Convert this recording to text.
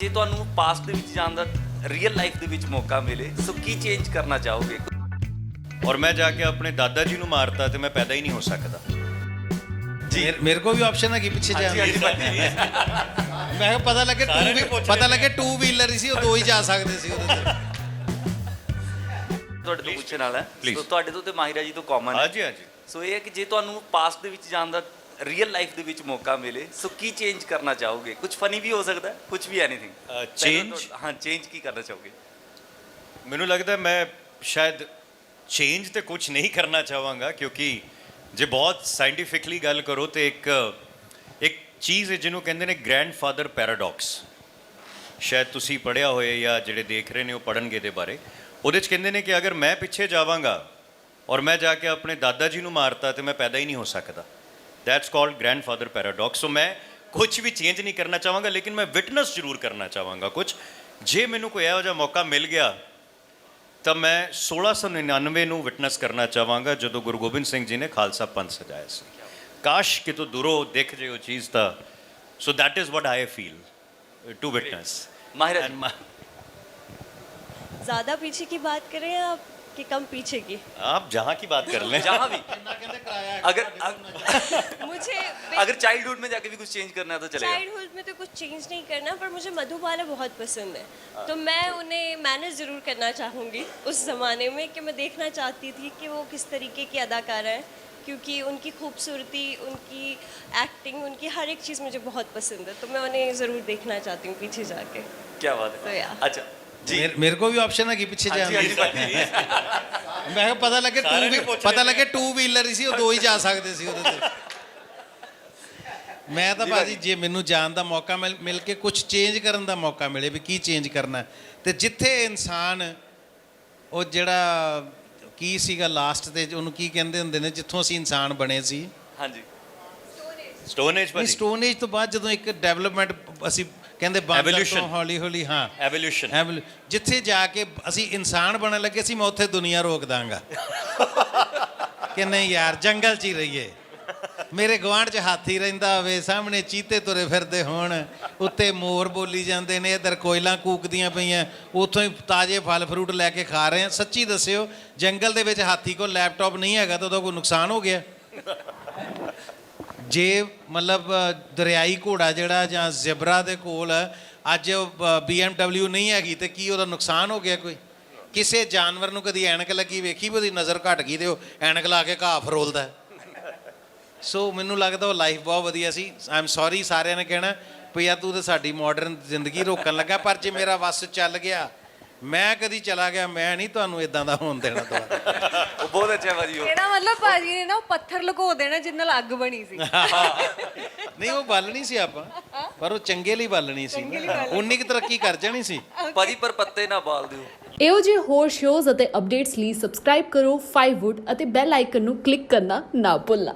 ਜੇ ਤੁਹਾਨੂੰ ਪਾਸਟ ਦੇ ਵਿੱਚ ਜਾਣ ਦਾ ਰੀਅਲ ਲਾਈਫ ਦੇ ਵਿੱਚ ਮੌਕਾ ਮਿਲੇ ਸੋ ਕੀ ਚੇਂਜ ਕਰਨਾ ਚਾਹੋਗੇ? ਔਰ ਮੈਂ ਜਾ ਕੇ ਆਪਣੇ ਦਾਦਾ ਜੀ ਨੂੰ ਮਾਰਤਾ ਤੇ ਮੈਂ ਪੈਦਾ ਹੀ ਨਹੀਂ ਹੋ ਸਕਦਾ। ਜੀ। ਮੇਰੇ- ਕੋਲ ਵੀ ਆਪਸ਼ਨ ਹੈ ਕਿ ਪਿੱਛੇ ਭਾਜੀ। ਮੈਂ ਕਿਹਾ ਪਤਾ ਲੱਗੇ ਟੂ ਪਤਾ। ਲੱਗੇ ਟੂ ਵੀਲਰ ਹੀ ਸੀ ਉਹ ਦੋ ਹੀ ਜਾ ਸਕਦੇ ਸੀ ਉਹਦੇ ਤੇ। ਤੁਹਾਡੇ ਤੋਂ ਪੁੱਛਣ ਵਾਲਾ. ਸੋ ਤੁਹਾਡੇ ਤੋਂ ਤੇ ਮਾਹਿਰਾ ਜੀ ਤੋਂ ਕਾਮਨ ਹੈ। ਹਾਂਜੀ ਹਾਂਜੀ। ਸੋ ਇਹ ਹੈ ਕਿ ਜੇ ਤੁਹਾਨੂੰ ਪਾਸਟ ਦੇ ਵਿੱਚ ਜਾਣ ਦਾ ਰੀਅਲ ਲਾਈਫ ਦੇ ਵਿੱਚ ਮੌਕਾ ਮਿਲੇ ਸੋ ਕੀ ਚੇਂਜ ਕਰਨਾ ਚਾਹੋਗੇ? ਕੁਝ ਫਨੀ ਵੀ ਹੋ ਸਕਦਾ ਕੁਝ ਵੀ ਐਨੀਥਿੰਗ change? ਹਾਂ ਚੇਂਜ ਕੀ ਕਰਨਾ ਚਾਹੋਗੇ? ਮੈਨੂੰ ਲੱਗਦਾ ਮੈਂ ਸ਼ਾਇਦ ਚੇਂਜ ਤੇ ਕੁਝ ਨਹੀਂ ਕਰਨਾ ਚਾਹਾਂਗਾ ਕਿਉਂਕਿ ਜੇ ਬਹੁਤ ਸਾਇੰਟੀਫਿਕਲੀ ਗੱਲ ਕਰੋ ਤੇ ਇੱਕ ਇੱਕ ਚੀਜ਼ ਹੈ ਜਿਹਨੂੰ ਕਹਿੰਦੇ ਨੇ ਗ੍ਰੈਂਡਫਾਦਰ ਪੈਰਾਡੌਕਸ ਸ਼ਾਇਦ ਤੁਸੀਂ ਪੜਿਆ ਹੋਏ ਜਾਂ ਜਿਹੜੇ ਦੇਖ ਰਹੇ ਨੇ ਉਹ ਪੜਨਗੇ ਦੇ ਬਾਰੇ। ਉਹਦੇ ਚ ਕਹਿੰਦੇ ਨੇ ਕਿ ਅਗਰ ਮੈਂ ਪਿੱਛੇ ਜਾਵਾਂਗਾ ਔਰ ਮੈਂ ਜਾ ਕੇ ਆਪਣੇ ਦਾਦਾ ਜੀ ਨੂੰ ਮਾਰਤਾ ਤੇ ਮੈਂ ਪੈਦਾ ਹੀ ਨਹੀਂ ਹੋ ਸਕਦਾ। that's called grandfather paradox so ਮੈਂ ਕੁਝ ਵੀ ਚੇਂਜ ਨਹੀਂ ਕਰਨਾ ਚਾਹਾਂਗਾ ਲੇਕਿਨ ਮੈਂ ਵਿਟਨੈਸ ਜ਼ਰੂਰ ਕਰਨਾ ਚਾਹਾਂਗਾ ਕੁਝ ਜੇ ਮੈਨੂੰ ਕੋਈ ਇਹੋ ਜਿਹਾ ਮੌਕਾ ਮਿਲ ਗਿਆ ਤਾਂ ਮੈਂ 1699 ਨੂੰ ਵਿਟਨੈਸ ਕਰਨਾ ਚਾਹਾਂਗਾ ਜਦੋਂ ਗੁਰੂ ਗੋਬਿੰਦ ਸਿੰਘ ਜੀ ਨੇ ਖਾਲਸਾ ਪੰਥ ਸਜਾਇਆ ਸੀ ਕਾਸ਼ ਕਿਤੋਂ ਦੂਰੋਂ ਦੇਖ ਜੇ ਉਹ ਚੀਜ਼ ਤਾਂ so that is what I feel to witness Mahira and ज्यादा पीछे की बात करें या के कम पीछे की। आप जहाँ की बात कर लें जहाँ भी। अगर मुझे अगर चाइल्डहुड में जाके भी कुछ चेंज करना है तो चलेगा। चाइल्डहुड में तो कुछ चेंज नहीं करना पर मुझे मधुबाला बहुत पसंद है। तो हाँ। मैं उन्हें मैनेज ज़रूर करना चाहूँगी उस ज़माने में कि मैं देखना चाहती थी कि वो किस तरीके की अदाकारा है क्योंकि उनकी खूबसूरती उनकी एक्टिंग उनकी हर एक चीज़ मुझे बहुत पसंद है। तो मैं उन्हें ज़रूर देखना चाहती हूँ पीछे जाके। क्या बात है। तो अच्छा ਜੀ। ਮੇਰੇ ਕੋ ਵੀ ਆਪਸ਼ਨ ਹੈ ਕਿ ਪਿੱਛੇ ਜਾਣ ਦੀ ਮੈਂ ਪਤਾ ਲੱਗੇ ਟੂ ਪੁੱਛ ਪਤਾ ਲੱਗੇ ਟੂ ਵੀਲਰ ਹੀ ਸੀ ਉਹ ਦੋ ਹੀ ਜਾ ਸਕਦੇ ਸੀ ਉਹਦੇ ਤੇ ਮੈਂ ਤਾਂ ਭਾਜੀ ਜੇ ਮੈਨੂੰ ਜਾਣ ਦਾ ਮੌਕਾ ਮਿਲ ਕੇ ਕੁਝ ਚੇਂਜ ਕਰਨ ਦਾ ਮੌਕਾ ਮਿਲੇ ਵੀ ਕੀ ਚੇਂਜ ਕਰਨਾ ਤੇ ਜਿੱਥੇ ਇਨਸਾਨ ਉਹ ਜਿਹੜਾ ਕੀ ਸੀਗਾ ਲਾਸਟ ਤੇ ਉਹਨੂੰ ਕੀ ਕਹਿੰਦੇ ਹੁੰਦੇ ਨੇ ਜਿੱਥੋਂ ਅਸੀਂ ਇਨਸਾਨ ਬਣੇ ਸੀ ਹਾਂਜੀ ਸਟੋਨ ਏਜ ਸਟੋਨ ਏਜ ਤੋਂ ਬਾਅਦ ਜਦੋਂ ਇੱਕ ਡਿਵੈਲਪਮੈਂਟ ਅਸੀਂ ਕਹਿੰਦੇ ਬਾਂਦਰ. ਤੋਂ ਹੌਲੀ ਹੌਲੀ ਹਾਂ। ਐਵੋਲੂਸ਼ਨ ਐਵਲ- ਜਿੱਥੇ ਜਾ ਕੇ ਅਸੀਂ ਇਨਸਾਨ ਬਣਨ ਲੱਗੇ ਸੀ ਮੈਂ ਉੱਥੇ ਦੁਨੀਆ ਰੋਕ ਦਾਂਗਾ। ਕਿ ਨਹੀਂ ਯਾਰ ਜੰਗਲ 'ਚ ਹੀ ਰਹੀਏ। ਮੇਰੇ ਗਵਾਂਢ 'ਚ ਹਾਥੀ ਰਹਿੰਦਾ ਹੋਵੇ ਸਾਹਮਣੇ ਚੀਤੇ ਤੁਰੇ ਫਿਰਦੇ ਹੋਣ ਉੱਤੇ ਮੋਰ ਬੋਲੀ ਜਾਂਦੇ ਨੇ ਇਧਰ ਕੋਇਲਾਂ ਕੂਕਦੀਆਂ ਪਈਆਂ ਉੱਥੋਂ ਹੀ ਤਾਜ਼ੇ ਫਲ ਫਰੂਟ ਲੈ ਕੇ ਖਾ ਰਹੇ ਆ ਸੱਚੀ ਦੱਸਿਓ ਜੰਗਲ ਦੇ ਵਿੱਚ ਹਾਥੀ ਕੋਲ ਲੈਪਟਾਪ ਨਹੀਂ ਹੈਗਾ ਤਾਂ ਉਹਦਾ ਕੋਈ ਨੁਕਸਾਨ ਹੋ ਗਿਆ। ਜੇ ਮਤਲਬ ਦਰਿਆਈ ਘੋੜਾ ਜਿਹੜਾ ਜਾਂ ਜ਼ੈਬਰਾ ਦੇ ਕੋਲ ਅੱਜ BMW ਨਹੀਂ ਹੈਗੀ ਤੇ ਕੀ ਉਹਦਾ ਨੁਕਸਾਨ ਹੋ ਗਿਆ ਕੋਈ? ਕਿਸੇ ਜਾਨਵਰ ਨੂੰ ਕਦੀ ਐਨਕ ਲੱਗੀ ਵੇਖੀ ਵੀ ਉਹਦੀ ਨਜ਼ਰ ਘਟ ਗਈ ਤੇ ਉਹ ਐਨਕ ਲਾ ਕੇ ਘਾਹ ਫਰੋਲਦਾ ਸੋ ਮੈਨੂੰ ਲੱਗਦਾ ਉਹ ਲਾਈਫ ਬਹੁਤ ਵਧੀਆ ਸੀ। ਆਮ ਸੌਰੀ ਸਾਰਿਆਂ ਨੇ ਕਹਿਣਾ ਵੀ ਯਾਰ ਤੂੰ ਤੇ ਸਾਡੀ ਮਾਡਰਨ ਜ਼ਿੰਦਗੀ ਰੋਕਣ ਲੱਗਾ, ਪਰ ਜੇ ਮੇਰਾ ਵੱਸ ਚੱਲ ਗਿਆ ਮੈਂ ਕਦੀ ਚਲਾ ਗਿਆ ਮੈਂ ਨਹੀਂ ਤੁਹਾਨੂੰ ਇਦਾਂ ਦਾ ਹੋਣ ਦੇਣਾ ਦੁਬਾਰਾ। ਉਹ ਬਹੁਤ ਅੱਛਾ ਭਾਜੀ ਉਹ। ਇਹਦਾ ਮਤਲਬ ਭਾਜੀ ਨੇ ਨਾ ਉਹ ਪੱਥਰ ਲੁਕੋ ਦੇਣਾ ਜਿਸ ਨਾਲ ਅੱਗ ਬਣੀ ਸੀ। ਨਹੀਂ ਉਹ ਬਾਲਣੀ ਸੀ ਆਪਾਂ ਪਰ ਉਹ ਚੰਗੇ ਲਈ ਬਾਲਣੀ ਸੀ। ਉਨੀ ਕੁ ਤਰੱਕੀ ਕਰ ਜਾਣੀ ਸੀ। ਭਾਜੀ ਪਰ ਪੱਤੇ ਨਾ ਬਾਲ ਦਿਓ। ਇਹੋ ਜਿਹੇ ਹੋਰ ਸ਼ੋਜ਼ ਅਤੇ ਅਪਡੇਟਸ ਲਈ ਸਬਸਕ੍ਰਾਈਬ ਕਰੋ 5wood ਅਤੇ ਬੈਲ ਆਈਕਨ ਨੂੰ ਕਲਿੱਕ ਕਰਨਾ ਨਾ ਭੁੱਲਣਾ।